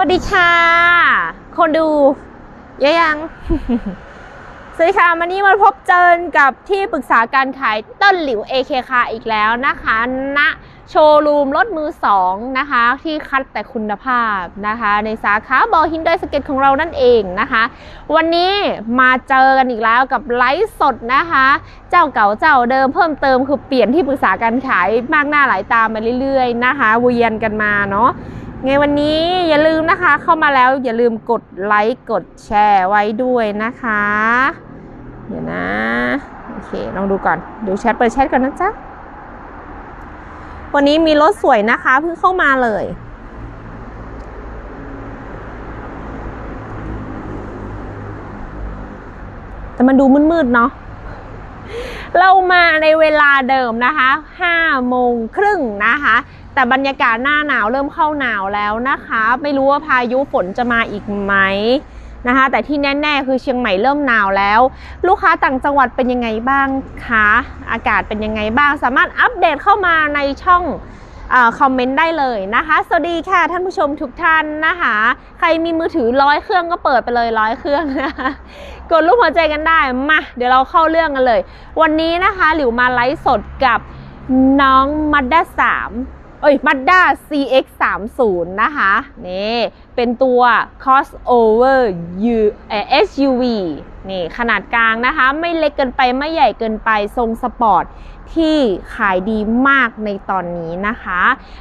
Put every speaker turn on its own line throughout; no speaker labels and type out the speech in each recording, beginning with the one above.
วัสดีค่ะ คนดูเยอะยัง สวัสดีค่ะวันนี้มาพบเจอกับที่ปรึกษาการขายต้นหลิว AK คาอีกแล้วนะคะณโชว์รูมรถมือสองนะคะ ที่คัดแต่คุณภาพนะคะ ในสาขาบอฮินไดสเก็ตของเรานั่นเองนะคะ วันนี้มาเจอกันอีกแล้วกับไลฟ์สดนะคะ เจ้าเก่าเจ้าเดิมเพิ่มเติมคือเปลี่ยนที่ปรึกษาการขายมากหน้าหลายตามาเรื่อยๆนะคะเวียนกันมาเนาะ ไงวันนี้อย่าลืมนะคะ เข้ามาแล้วอย่าลืมกดไลค์กดแชร์ไว้ด้วยนะคะ เดี๋ยวนะ โอเค ลองดูก่อน ดูแชทเปิดแชทก่อนนะจ๊ะ วันนี้มีรถสวยนะคะเพิ่งเข้ามาเลยแต่มันดูมืดๆเนาะ เรามาในเวลาเดิมนะคะ5โมงครึ่งนะคะ แต่บรรยากาศหน้าหนาวเริ่มเข้าหนาวแล้วนะคะ ไม่รู้ว่าพายุฝนจะมาอีกไหมนะคะ แต่ที่แน่ๆคือเชียงใหม่เริ่มหนาวแล้ว ลูกค้าต่างจังหวัดเป็นยังไงบ้างคะอากาศเป็นยังไงบ้าง สามารถอัปเดตเข้ามาในช่องอคอมเมนต์ได้เลยนะคะ สวัสดีค่ะท่านผู้ชมทุกท่านนะคะ ใครมีมือถือร้อยเครื่องก็เปิดไปเลยร้อยเครื่องนะคะกดรูปหัวใจกันได้มาเดี๋ยวเราเข้าเรื่องกันเลย วันนี้นะคะหลิวมาไลฟ์สดกับน้องมัดด้าสาม เอ้ยมัดด้า CX 3 0นะคะนี่เป็นตัว crossover U SUV นี่ขนาดกลางนะคะ ไม่เล็กเกินไปไม่ใหญ่เกินไปทรงสปอร์ตที่ขายดีมากในตอนนี้นะคะ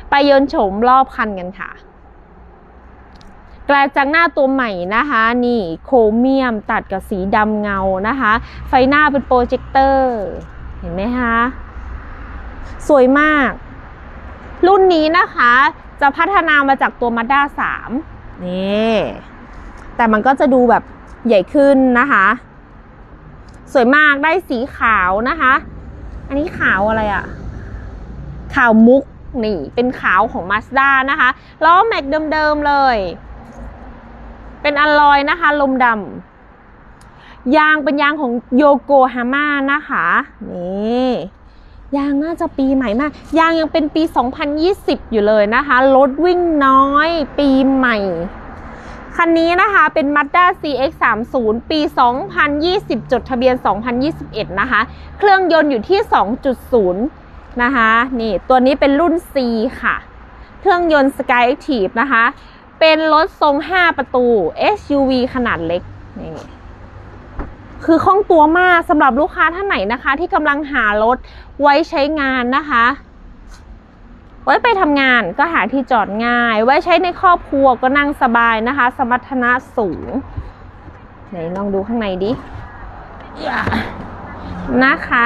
ไปเยินโฉมรอบคันกันค่ะกลายจากหน้าตัวใหม่นะคะ นี่โครเมียมตัดกับสีดำเงานะคะ ไฟหน้าเป็นโปรเจคเตอร์ เห็นไหมคะ สวยมาก รุ่นนี้นะคะจะพัฒนามาจากตัว Mazda 3 นี่ แต่มันก็จะดูแบบใหญ่ขึ้นนะคะ สวยมากได้สีขาวนะคะ อันนี้ขาวอะไรอะขาวมุกนี่ เป็นขาวของ Mazda นะคะล้อแม็กเดิมๆเลย เป็นอลลอยนะคะ ลมดำยางเป็นยางของโยโกฮาม่านะคะ นี่ ยางน่าจะปีใหม่มาก ยางยังเป็นปี 2020 อยู่เลยนะคะรถวิ่งน้อยปีใหม่ คันนี้นะคะเป็น Mazda CX 3 0 ปี 2020 จดทะเบียน 2021 นะคะ เครื่องยนต์อยู่ที่ 2.0 นะคะนี่ตัวนี้เป็นรุ่น C ค่ะ เครื่องยนต์ Sky Active นะคะ เป็นรถทรง 5 ประตู SUV ขนาดเล็กนี่ คือคล่องตัวมากสำหรับลูกค้าท่านไหนนะคะ ที่กำลังหารถไว้ใช้งานนะคะ ไว้ไปทำงานก็หาที่จอดง่าย ไว้ใช้ในครอบครัวก็นั่งสบายนะคะ สมรรถนะสูง ไหนลองดูข้างในดินะคะ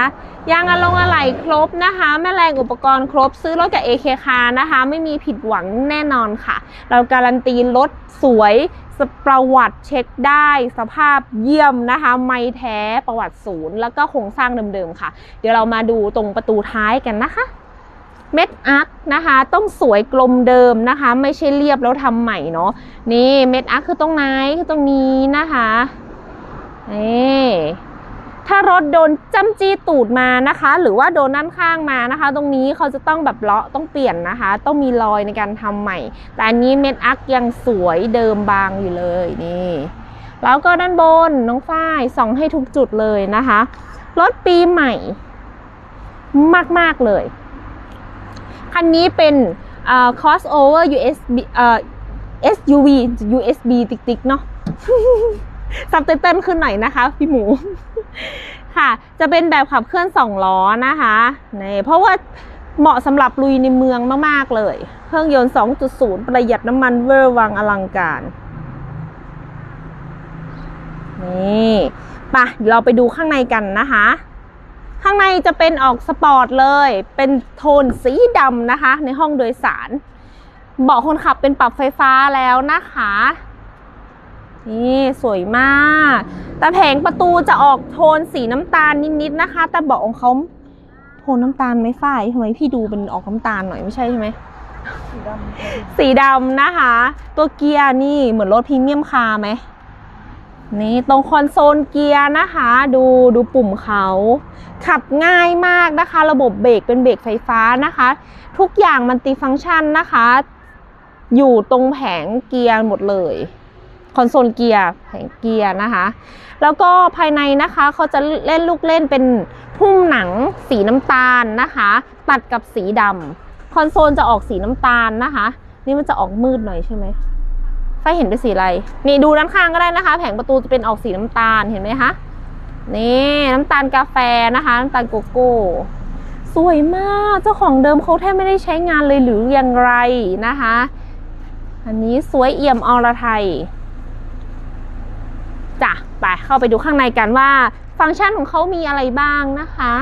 ยางอะลงอะไหล่ครบนะคะ แม่แรงอุปกรณ์ครบซื้อรถกับ AK คานะคะ ไม่มีผิดหวังแน่นอนค่ะ เราการันตีรถสวย ประวัติเช็คได้สภาพเยี่ยมนะคะ ไม่แท้ประวัติศูนย์ แล้วก็โครงสร้างเดิมๆค่ะ เดี๋ยวเรามาดูตรงประตูท้ายกันนะคะเม็ดอาร์คนะคะ ต้องสวยกลมเดิมนะคะ ไม่ใช่เรียบแล้วทำใหม่เนาะนี่เม็ดอาร์คคือตรงไหนคือตรงนี้นะคะนี่ ถ้ารถโดนจ้ำจี้ตูดมานะคะ หรือว่าโดนด้านข้างมานะคะ ตรงนี้เขาจะต้องแบบเลาะต้องเปลี่ยนนะคะ ต้องมีรอยในการทำใหม่ แต่อันนี้เม็ดอาร์คยังสวยเดิมบางอยู่เลยนี่แล้วก็ด้านบนน้องฝ้ายส่องให้ทุกจุดเลยนะคะ รถปีใหม่ มาก ๆ เลย คันนี้เป็นเอ่อ crossover USB เอ่อ SUV USB ติ๊กๆ เนาะซับไตเติลขึ้นหน่อยนะคะ พี่หมู ค่ะ จะเป็นแบบขับเคลื่อนสองล้อนะคะนี่เพราะว่าเหมาะสำหรับลุยในเมืองมาก ๆ เลย เครื่องยนต์ 2.0 ประหยัดน้ำมันเวอร์วังอลังการ นี่ปะเดี๋ยวเราไปดูข้างในกันนะคะ ข้างในจะเป็นออกสปอร์ตเลย เป็นโทนสีดำนะคะ ในห้องโดยสาร เบาะคนขับเป็นปรับไฟฟ้าแล้วนะคะ นี่สวยมาก แต่แผงประตูจะออกโทนสีน้ำตาลนิดๆนะคะ แต่เบาะของเขาโทนน้ำตาลไม่ฝ่ายทำไมพี่ดูเป็นออกน้ำตาลหน่อยไม่ใช่ใช่ไหมสีดำนะคะ ตัวเกียร์นี่เหมือนรถพรีเมียมคาร์ไหมนี่ตรงคอนโซลเกียร์นะคะ ดูดูปุ่มเขา ขับง่ายมากนะคะ ระบบเบรกเป็นเบรกไฟฟ้านะคะ ทุกอย่างมันติฟังก์ชันนะคะ อยู่ตรงแผงเกียร์หมดเลย คอนโซลเกียร์แผงเกียร์นะคะ แล้วก็ภายในนะคะเขาจะเล่นลูกเล่นเป็นหุ้มหนังสีน้ำตาลนะคะ ตัดกับสีดำคอนโซลจะออกสีน้ำตาลนะคะ นี่มันจะออกมืดหน่อยใช่ไหมไฟเห็นเป็นสีอะไร นี่ดูด้านข้างก็ได้นะคะ แผงประตูจะเป็นออกสีน้ำตาลเห็นไหมคะนี่น้ำตาลกาแฟนะคะ น้ำตาลโกโก้สวยมากเจ้าของเดิมเขาแทบไม่ได้ใช้งานเลยหรืออย่างไรนะคะ อันนี้สวยเอี่ยมอรไทย จ้ะไปเข้าไปดูข้างในกันว่า ฟังก์ชันของเขามีอะไรบ้างนะคะ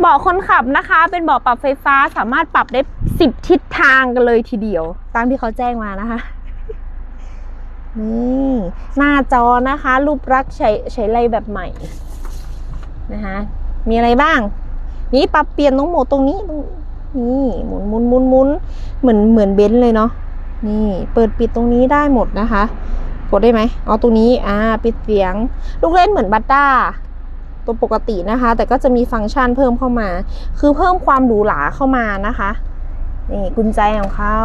เบาะคนขับนะคะ เป็นเบาะปรับไฟฟ้าสามารถปรับได้ 10 ทิศทางกันเลยทีเดียว ตามที่เขาแจ้งมานะคะ นี่หน้าจอนะคะ รูปรักษ์ใช้ใช้ไรแบบใหม่นะคะ มีอะไรบ้าง นี่ปรับเปลี่ยนตรงโหมดตรงนี้ตรงนี่ หมุนหมุนหมุนหมุนเหมือนเหมือนเบนซ์เลยเนาะนี่เปิดปิดตรงนี้ได้หมดนะคะ กดได้ไหมเอตรงนี้อ่าปิดเสียง ลูกเล่นเหมือนบัตต้าตัวปกตินะคะ แต่ก็จะมีฟังก์ชันเพิ่มเข้ามา คือเพิ่มความหรูหราเข้ามานะคะนี่กุญแจของเขา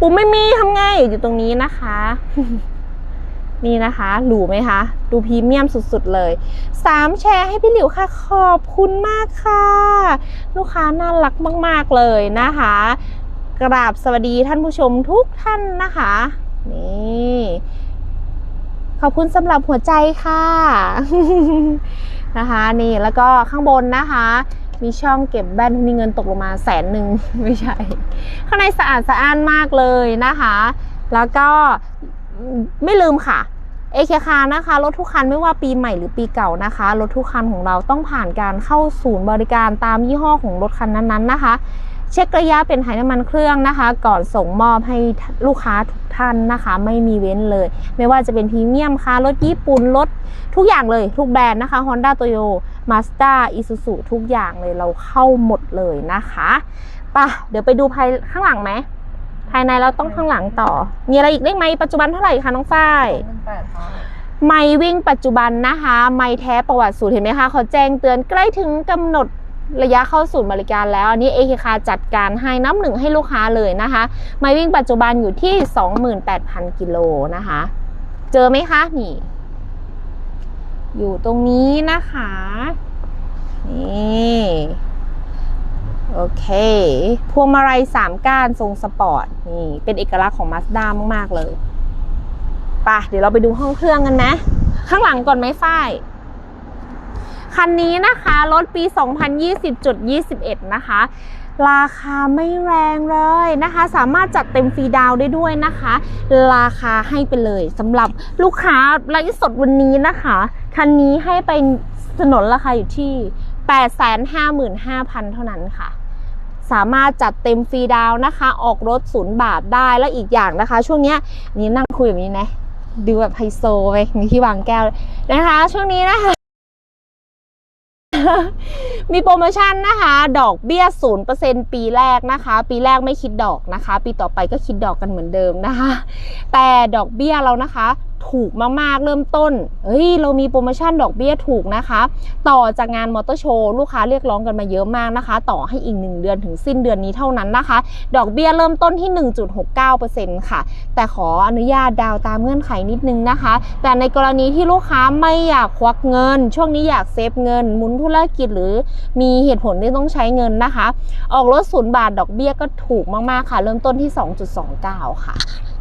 ปุ่มไม่มีทำไงอยู่ตรงนี้นะคะ นี่นะคะหรูไหมคะ ดูพรีเมียมสุดๆเลยสามแชร์ให้พี่หลิวค่ะ ขอบคุณมากค่ะ ลูกค้าน่ารักมากๆเลยนะคะ กราบสวัสดีท่านผู้ชมทุกท่านนะคะ นี่ขอบคุณสำหรับหัวใจค่ะนะคะ นี่แล้วก็ข้างบนนะคะ มีช่องเก็บแบนมีเงินตกลงมาแสนหนึ่งไม่ใช่ ข้างในสะอาดสะอ้านมากเลยนะคะ แล้วก็ ไม่ลืมค่ะเอเคคานะคะรถทุกคันไม่ว่าปีใหม่หรือปีเก่านะคะรถทุกคันของเราต้องผ่านการเข้าศูนย์บริการตามยี่ห้อของรถคันนั้นๆนะคะ เช็คระยะเป็นถ่ายน้ำมันเครื่องนะคะ ก่อนส่งมอบให้ลูกค้าทุกท่านนะคะ ไม่มีเว้นเลย ไม่ว่าจะเป็นพรีเมียมค่ะรถญี่ปุ่นรถทุกอย่างเลยทุกแบรนด์นะคะ Honda Toyo Mazda Isuzu ทุกอย่างเลยเราเข้าหมดเลยนะคะป่ะเดี๋ยวไปดูภายข้างหลังไหม ภายในเราต้องข้างหลังต่อ มีอะไรอีกได้ไหมปัจจุบันเท่าไหร่คะน้องฝ้าย
หนึ่งแปดค่ะ
ไม่วิ่งปัจจุบันนะคะ ไม่แท้ประวัติสูตรเห็นไหมคะเขาแจ้งเตือนใกล้ถึงกำหนดระยะเข้าศูนย์บริการแล้ว อันนี้เอเคคาจัดการให้น้ำหนึ่งให้ลูกค้าเลยนะคะ ไม่วิ่งปัจจุบันอยู่ที่ 28,000 กิโลนะคะ เจอไหมคะ นี่ อยู่ตรงนี้นะคะ นี่ โอเคพวงมาลัยสามก้านทรงสปอร์ตนี่เป็นเอกลักษณ์ของ Mazda มาก ๆ เลยปะเดี๋ยวเราไปดูห้องเครื่องกันนะ ข้างหลังก่อนไหมฝ้ายคันนี้นะคะรถปี 2020.21 นะคะ ราคาไม่แรงเลยนะคะ สามารถจัดเต็มฟรีดาวได้ด้วยนะคะ ราคาให้ไปเลยสำหรับลูกค้าไลฟ์สดวันนี้นะคะ คันนี้ให้ไปสนนราคาอยู่ที่ 855,500 เท่านั้นค่ะ สามารถจัดเต็มฟรีดาวนะคะ ออกรถศูนย์บาทได้แล้วอีกอย่างนะคะ ช่วงนี้นี่นั่งคุยแบบนี้นะ ดูแบบไฮโซไปมีที่วางแก้วนะคะ ช่วงนี้นะคะมีโปรโมชั่นนะคะ ดอกเบี้ย 0%ปีแรกนะคะ ปีแรกไม่คิดดอกนะคะ ปีต่อไปก็คิดดอกกันเหมือนเดิมนะคะ แต่ดอกเบี้ยเรานะคะ ถูกมากๆ เริ่มต้น เฮ้ย เรามีโปรโมชั่นดอกเบี้ยถูกนะคะ ต่อจากงานมอเตอร์โชว์ลูกค้าเรียกร้องกันมาเยอะมากนะคะ ต่อให้อีก 1 เดือนถึงสิ้นเดือนนี้เท่านั้นนะคะ ดอกเบี้ยเริ่มต้นที่ 1.69%ค่ะ แต่ขออนุญาตดาวน์ตามเงื่อนไขนิดนึงนะคะ แต่ในกรณีที่ลูกค้าไม่อยากควักเงิน ช่วงนี้อยากเซฟเงิน มุนธุรกิจหรือมีเหตุผลที่ต้องใช้เงินนะคะ ออกรถศูนย์บาทดอกเบี้ยก็ถูกมากๆค่ะ เริ่มต้นที่ 2.29 ค่ะ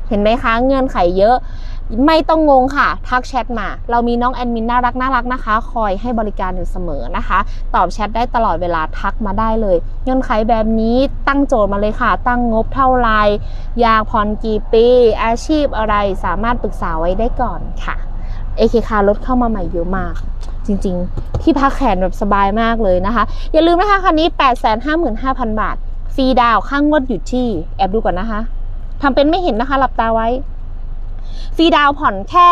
เห็นไหมคะเงื่อนไขเยอะ ไม่ต้องงงค่ะ ทักแชทมา เรามีน้องแอดมินน่ารักน่ารักนะคะ คอยให้บริการอยู่เสมอนะคะ ตอบแชทได้ตลอดเวลาทักมาได้เลยเงื่อนไขแบบนี้ตั้งโจทย์มาเลยค่ะ ตั้งงบเท่าไรอยากผ่อนกี่ปี อาชีพอะไรสามารถปรึกษาไว้ได้ก่อนค่ะ AK คคารถเข้ามาใหม่เยอะมาก จริงๆ ที่พักแขนแบบสบายมากเลยนะคะ อย่าลืมนะคะคันนี้ 855,000 บาท ฟรีดาวน์ค่างวดอยู่ที่ แอบดูก่อนนะคะทำเป็นไม่เห็นนะคะ หลับตาไว้ ฟรีดาวผ่อนแค่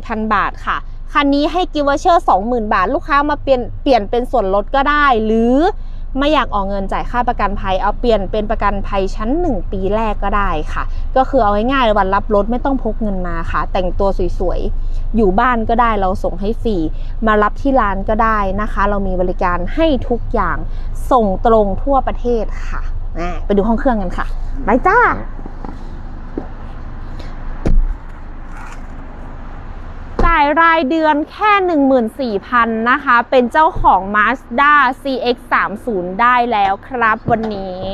14,000 บาทค่ะ คันนี้ให้กิฟต์วอเชอร์20,000 บาท ลูกค้ามาเปลี่ยนเปลี่ยนเป็นส่วนลดก็ได้ หรือไม่อยากออกเงินจ่ายค่าประกันภัย เอาเปลี่ยนเป็นประกันภัยชั้น 1 ปีแรกก็ได้ค่ะ ก็คือเอาง่ายๆวันรับรถไม่ต้องพกเงินมาค่ะ แต่งตัวสวยๆ อยู่บ้านก็ได้เราส่งให้ฟรี มารับที่ร้านก็ได้นะคะ เรามีบริการให้ทุกอย่างส่งตรงทั่วประเทศค่ะไปดูห้องเครื่องกันค่ะ ไปจ้า จ่ายรายเดือนแค่ 14,000นะคะ เป็นเจ้าของ Mazda CX-30 ได้แล้วครับวันนี้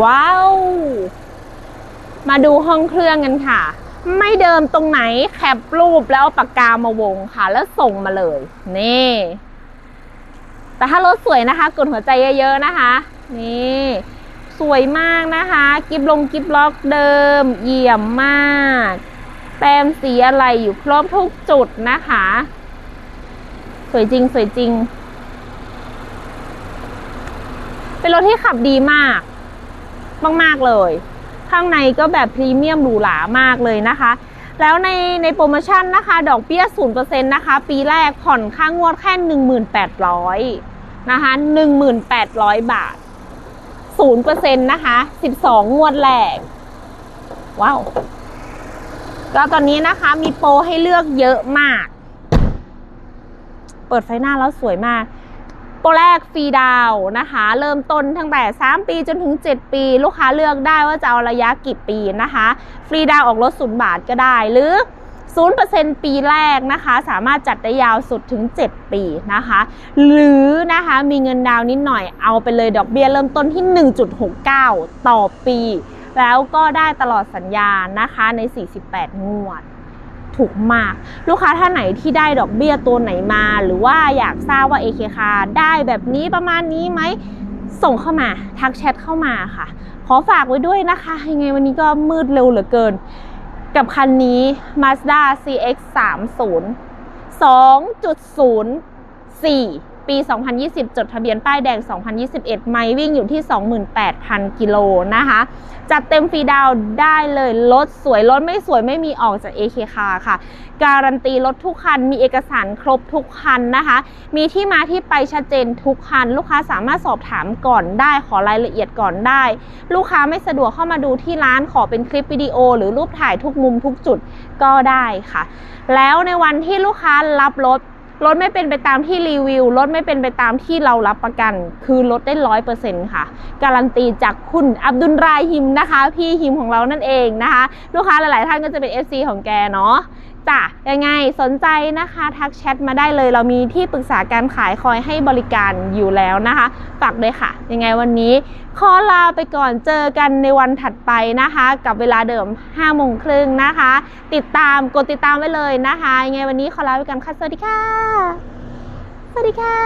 ว้าว มาดูห้องเครื่องกันค่ะ ไม่เดิมตรงไหนแคปรูปแล้วปากกามาวงค่ะ แล้วส่งมาเลย นี่ แต่ถ้ารถสวยนะคะ กดหัวใจเยอะๆนะคะ นี่สวยมากนะคะ กิบลงกิบล็อกเดิม เยี่ยมมาก แต้มสีอะไรอยู่ครบทุกจุดนะคะ สวยจริงสวยจริง เป็นรถที่ขับดีมาก มาก ๆ เลย ข้างในก็แบบพรีเมียมหรูหรามากเลยนะคะ แล้วในในโปรโมชั่นนะคะ ดอกเบี้ย0%นะคะ ปีแรกผ่อนค่างวดแค่ 1,800นะคะ1,800 บาท0%นะคะ 12 งวดแรก ว้าว แล้วตอนนี้นะคะมีโปรให้เลือกเยอะมาก เปิดไฟหน้าแล้วสวยมาก โปรแรกฟรีดาวนะคะ เริ่มต้นตั้งแต่ 3 ปีจนถึง 7 ปี ลูกค้าเลือกได้ว่าจะเอาระยะกี่ปีนะคะ ฟรีดาวออกรถศูนย์บาทก็ได้หรือ0%ปีแรกนะคะ สามารถจัดได้ยาวสุดถึง 7 ปีนะคะ หรือนะคะมีเงินดาวน์นิดหน่อยเอาไปเลยดอกเบี้ยเริ่มต้นที่ 1.69 ต่อปี แล้วก็ได้ตลอดสัญญานะคะใน 48 งวด ถูกมาก ลูกค้าท่านไหนที่ได้ดอกเบี้ยตัวไหนมา หรือว่าอยากทราบว่า AK คาได้แบบนี้ประมาณนี้ไหมส่งเข้ามาทักแชทเข้ามาค่ะ ขอฝากไว้ด้วยนะคะยังไงวันนี้ก็มืดเร็วเหลือเกิน กับคันนี้ Mazda CX 30 2.04 ปี 2020 จดทะเบียนป้ายแดง 2021 ไมล์วิ่งอยู่ที่ 28,000 กิโลนะคะ จัดเต็มฟรีดาวได้เลยรถสวยรถไม่สวยไม่มีออกจาก AK คาค่ะ การันตีรถทุกคัน มีเอกสารครบทุกคันนะคะ มีที่มาที่ไปชัดเจนทุกคัน ลูกค้าสามารถสอบถามก่อนได้ ขอรายละเอียดก่อนได้ ลูกค้าไม่สะดวกเข้ามาดูที่ร้านขอเป็นคลิปวิดีโอ หรือรูปถ่ายทุกมุมทุกจุดก็ได้ค่ะ แล้วในวันที่ลูกค้ารับรถ รถไม่เป็นไปตามที่รีวิว รถไม่เป็นไปตามที่เรารับประกัน คือรถได้ร้อยเปอร์เซ็นต์ค่ะ การันตีจากคุณอับดุลรายฮิมนะคะ พี่ฮิมของเรานั่นเองนะคะ ลูกค้าหลาย ๆ ท่านก็จะเป็น FC ของแกเนาะ จ้ะยังไงสนใจนะคะทักแชทมาได้เลย เรามีที่ปรึกษาการขายคอยให้บริการอยู่แล้วนะคะฝากด้วยค่ะ ยังไงวันนี้ขอลาไปก่อนเจอกันในวันถัดไปนะคะ กับเวลาเดิม5โมงครึ่งนะคะ ติดตามกดติดตามไว้เลยนะคะยังไงวันนี้ขอลาไปก่อนค่ะสวัสดีค่ะ สวัสดีค่ะ